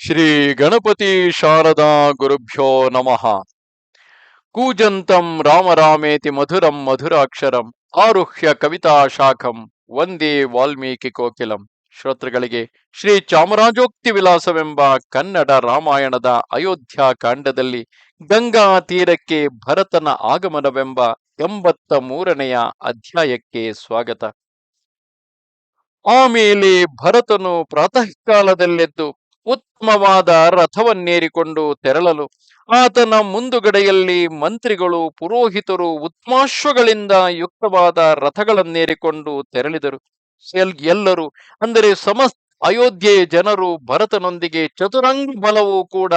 ಶ್ರೀ ಗಣಪತಿ ಶಾರದಾ ಗುರುಭ್ಯೋ ನಮಃ. ಕೂಜಂತಂ ರಾಮ ರಾಮೇತಿ ಮಧುರಂ ಮಧುರಾಕ್ಷರಂ ಆರುಹ್ಯ ಕವಿತಾ ಶಾಖಂ ವಂದೇ ವಾಲ್ಮೀಕಿ ಕೋಕಿಲಂ. ಶ್ರೋತೃಗಳಿಗೆ ಶ್ರೀ ಚಾಮರಾಜೋಕ್ತಿ ವಿಲಾಸವೆಂಬ ಕನ್ನಡ ರಾಮಾಯಣದ ಅಯೋಧ್ಯ ಕಾಂಡದಲ್ಲಿ ಗಂಗಾ ತೀರಕ್ಕೆ ಭರತನ ಆಗಮನವೆಂಬ ಎಂಬತ್ತ ಮೂರನೆಯ ಅಧ್ಯಾಯಕ್ಕೆ ಸ್ವಾಗತ. ಆಮೇಲೆ ಭರತನು ಪ್ರಾತಃ ಕಾಲದಲ್ಲೆದ್ದು ಉತ್ತಮವಾದ ರಥವನ್ನೇರಿಕೊಂಡು ತೆರಳಲು ಆತನ ಮುಂದುಗಡೆಯಲ್ಲಿ ಮಂತ್ರಿಗಳು, ಪುರೋಹಿತರು, ಉತ್ಮಾಶ್ವಗಳಿಂದ ಯುಕ್ತವಾದ ರಥಗಳನ್ನೇರಿಕೊಂಡು ತೆರಳಿದರು. ಎಲ್- ಎಲ್ಲರೂ, ಅಂದರೆ ಸಮಸ್ತ ಅಯೋಧ್ಯೆಯ ಜನರು, ಭರತನೊಂದಿಗೆ ಚತುರಂಗ ಬಲವೂ ಕೂಡ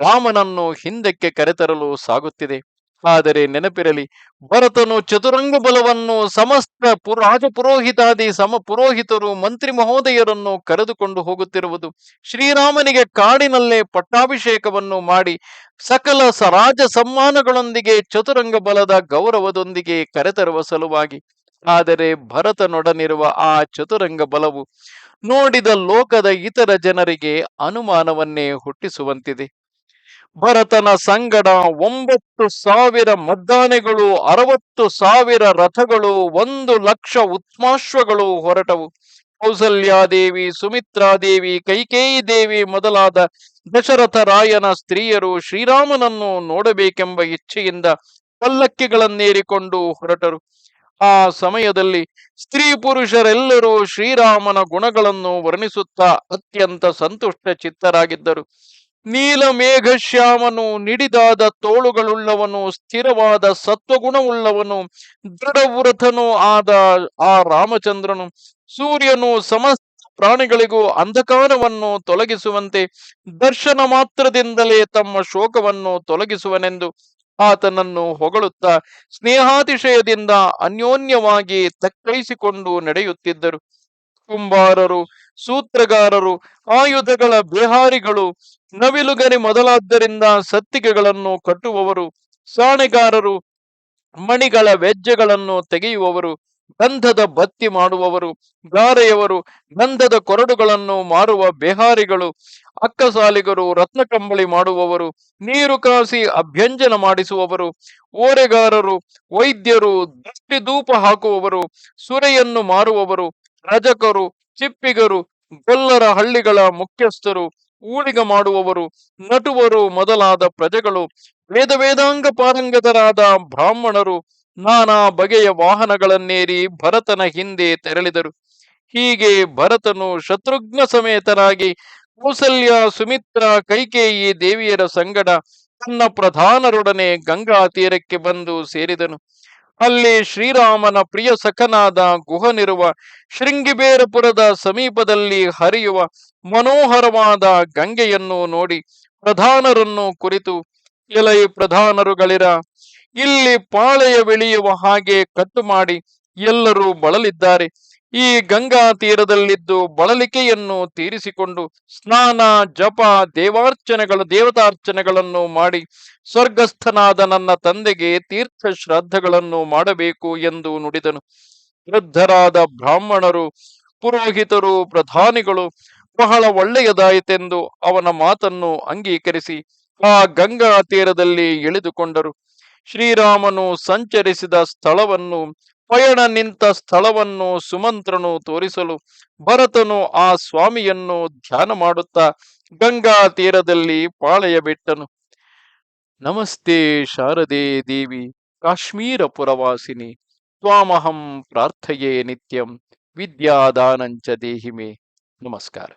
ರಾಮನನ್ನು ಹಿಂದಕ್ಕೆ ಕರೆತರಲು ಸಾಗುತ್ತಿದೆ. ಆದರೆ ನೆನಪಿರಲಿ, ಭರತನು ಚತುರಂಗ ಬಲವನ್ನು ಸಮಸ್ತ ರಾಜಪುರೋಹಿತಾದಿ ರಾಜ ಪುರೋಹಿತಾದಿ ಸಮ ಪುರೋಹಿತರು ಮಂತ್ರಿ ಮಹೋದಯರನ್ನು ಕರೆದುಕೊಂಡು ಹೋಗುತ್ತಿರುವುದು. ಶ್ರೀರಾಮನಿಗೆ ಕಾಡಿನಲ್ಲೇ ಪಟ್ಟಾಭಿಷೇಕವನ್ನು ಮಾಡಿ, ಸಕಲ ಸರಾಜ ಸಮ್ಮಾನಗಳೊಂದಿಗೆ ಚತುರಂಗ ಬಲದ ಗೌರವದೊಂದಿಗೆ ಕರೆತರುವ ಸಲುವಾಗಿ. ಆದರೆ ಭರತನೊಡನಿರುವ ಆ ಚತುರಂಗ ಬಲವು ನೋಡಿದ ಲೋಕದ ಇತರ ಜನರಿಗೆ ಅನುಮಾನವನ್ನೇ ಹುಟ್ಟಿಸುವಂತಿದೆ. ಭರತನ ಸಂಗಡ ಒಂಬತ್ತು ಸಾವಿರ ಮದ್ದಾನೆಗಳು, ಅರವತ್ತು ಸಾವಿರ ರಥಗಳು, ಒಂದು ಲಕ್ಷ ಉತ್ಮಾಶ್ವಗಳು ಹೊರಟವು. ಕೌಸಲ್ಯಾದೇವಿ, ಸುಮಿತ್ರಾದೇವಿ ಕೈಕೇಯಿ ದೇವಿ ಮೊದಲಾದ ದಶರಥ ರಾಯನ ಸ್ತ್ರೀಯರು ಶ್ರೀರಾಮನನ್ನು ನೋಡಬೇಕೆಂಬ ಇಚ್ಛೆಯಿಂದ ಪಲ್ಲಕ್ಕಿಗಳನ್ನೇರಿಕೊಂಡು ಹೊರಟರು. ಆ ಸಮಯದಲ್ಲಿ ಸ್ತ್ರೀ ಪುರುಷರೆಲ್ಲರೂ ಶ್ರೀರಾಮನ ಗುಣಗಳನ್ನು ವರ್ಣಿಸುತ್ತಾ ಅತ್ಯಂತ ಸಂತುಷ್ಟ ಚಿತ್ತರಾಗಿದ್ದರು. ನೀಲಮೇಘಶ್ಯಾಮನು ನಿಡಿದಾದ ತೋಳುಗಳುಳ್ಳವನು, ಸ್ಥಿರವಾದ ಸತ್ವಗುಣವುಳ್ಳವನು ದೃಢವ್ರತನೂ ಆದ ಆ ರಾಮಚಂದ್ರನು. ಸೂರ್ಯನು ಸಮಸ್ತ ಪ್ರಾಣಿಗಳಿಗೂ ಅಂಧಕಾರವನ್ನು ತೊಲಗಿಸುವಂತೆ ದರ್ಶನ ಮಾತ್ರದಿಂದಲೇ ತಮ್ಮ ಶೋಕವನ್ನು ತೊಲಗಿಸುವನೆಂದು ಆತನನ್ನು ಹೊಗಳುತ್ತಾ ಸ್ನೇಹಾತಿಶಯದಿಂದ ಅನ್ಯೋನ್ಯವಾಗಿ ತಕ್ಕೈಸಿಕೊಂಡು ನಡೆಯುತ್ತಿದ್ದರು. ಕುಂಬಾರರು ಸೂತ್ರಗಾರರು, ಆಯುಧಗಳ ಬೇಹಾರಿಗಳು ನವಿಲುಗರಿ ಮೊದಲಾದ್ದರಿಂದ ಸತ್ತಿಗೆಗಳನ್ನು ಕಟ್ಟುವವರು, ಸಾಣೆಗಾರರು, ಮಣಿಗಳ ವೆಜ್ಜೆಗಳನ್ನು ತೆಗೆಯುವವರು, ಗಂಧದ ಬತ್ತಿ ಮಾಡುವವರು, ಗಾರೆಯವರು, ಗಂಧದ ಕೊರಡುಗಳನ್ನು ಮಾರುವ ಬೇಹಾರಿಗಳು, ಅಕ್ಕಸಾಲಿಗರು, ರತ್ನಕಂಬಳಿ ಮಾಡುವವರು, ನೀರು ಕಾಸಿ ಅಭ್ಯಂಜನ ಮಾಡಿಸುವವರು, ಓರೆಗಾರರು, ವೈದ್ಯರು ದೃಷ್ಟಿ ಧೂಪ ಹಾಕುವವರು, ಸುರೆಯನ್ನು ಮಾರುವವರು, ರಜಕರು ಚಿಪ್ಪಿಗರು ಗೊಲ್ಲರ ಹಳ್ಳಿಗಳ ಮುಖ್ಯಸ್ಥರು ಊಳಿಗ ಮಾಡುವವರು, ನಟುವರು ಮೊದಲಾದ ಪ್ರಜೆಗಳು, ವೇದ ವೇದಾಂಗ ಪಾರಂಗತರಾದ ಬ್ರಾಹ್ಮಣರು ನಾನಾ ಬಗೆಯ ವಾಹನಗಳನ್ನೇರಿ ಭರತನ ಹಿಂದೆ ತೆರಳಿದರು. ಹೀಗೆ ಭರತನು ಶತ್ರುಘ್ನ ಸಮೇತರಾಗಿ ಕೌಸಲ್ಯ, ಸುಮಿತ್ರ, ಕೈಕೇಯಿ ದೇವಿಯರ ಸಂಗಡ ತನ್ನ ಪ್ರಧಾನರೊಡನೆ ಗಂಗಾ ತೀರಕ್ಕೆ ಬಂದು ಸೇರಿದನು. ಅಲ್ಲಿ ಶ್ರೀರಾಮನ ಪ್ರಿಯ ಸಖನಾದ ಗುಹನಿರುವ ಶೃಂಗಿಬೇರಪುರದ ಸಮೀಪದಲ್ಲಿ ಹರಿಯುವ ಮನೋಹರವಾದ ಗಂಗೆಯನ್ನು ನೋಡಿ ಪ್ರಧಾನರನ್ನು ಕುರಿತು ಎಲೈ ಪ್ರಧಾನರುಗಳಿರ, ಇಲ್ಲಿ ಪಾಳೆಯ ಬೆಳೆಯುವ ಹಾಗೆ ಕಟ್ಟು ಮಾಡಿ ಎಲ್ಲರೂ ಬಳಲಿದ್ದಾರೆ. ಈ ಗಂಗಾ ತೀರದಲ್ಲಿದ್ದು ಬಳಲಿಕೆಯನ್ನು ತೀರಿಸಿಕೊಂಡು ಸ್ನಾನ, ಜಪ, ದೇವಾರ್ಚನೆಗಳು, ದೇವತಾರ್ಚನೆಗಳನ್ನು ಮಾಡಿ ಸ್ವರ್ಗಸ್ಥನಾದ ನನ್ನ ತಂದೆಗೆ ತೀರ್ಥ ಶ್ರಾದ್ದಗಳನ್ನು ಮಾಡಬೇಕು ಎಂದು ನುಡಿದನು. ವೃದ್ಧರಾದ ಬ್ರಾಹ್ಮಣರು, ಪುರೋಹಿತರು, ಪ್ರಧಾನಿಗಳು ಬಹಳ ಒಳ್ಳೆಯದಾಯಿತೆಂದು ಅವನ ಮಾತನ್ನು ಅಂಗೀಕರಿಸಿ ಆ ಗಂಗಾ ತೀರದಲ್ಲಿ ಇಳಿದುಕೊಂಡರು. ಶ್ರೀರಾಮನು ಸಂಚರಿಸಿದ ಸ್ಥಳವನ್ನು ಪಯಣ ನಿಂತ ಸ್ಥಳವನ್ನು ಸುಮಂತ್ರನು ತೋರಿಸಲು ಭರತನು ಆ ಸ್ವಾಮಿಯನ್ನು ಧ್ಯಾನ ಮಾಡುತ್ತಾ ಗಂಗಾ ತೀರದಲ್ಲಿ ಪಾಳೆಯ ಬಿಟ್ಟನು. ನಮಸ್ತೆ ಶಾರದೆ ದೇವಿ, ಕಾಶ್ಮೀರ ಪುರವಾಸಿನಿ, ತ್ವಾಮಹಂ ಪ್ರಾರ್ಥಯೇ ನಿತ್ಯಂ, ವಿದ್ಯಾದಾನಂಚ ದೇಹಿಮೆ. ನಮಸ್ಕಾರ.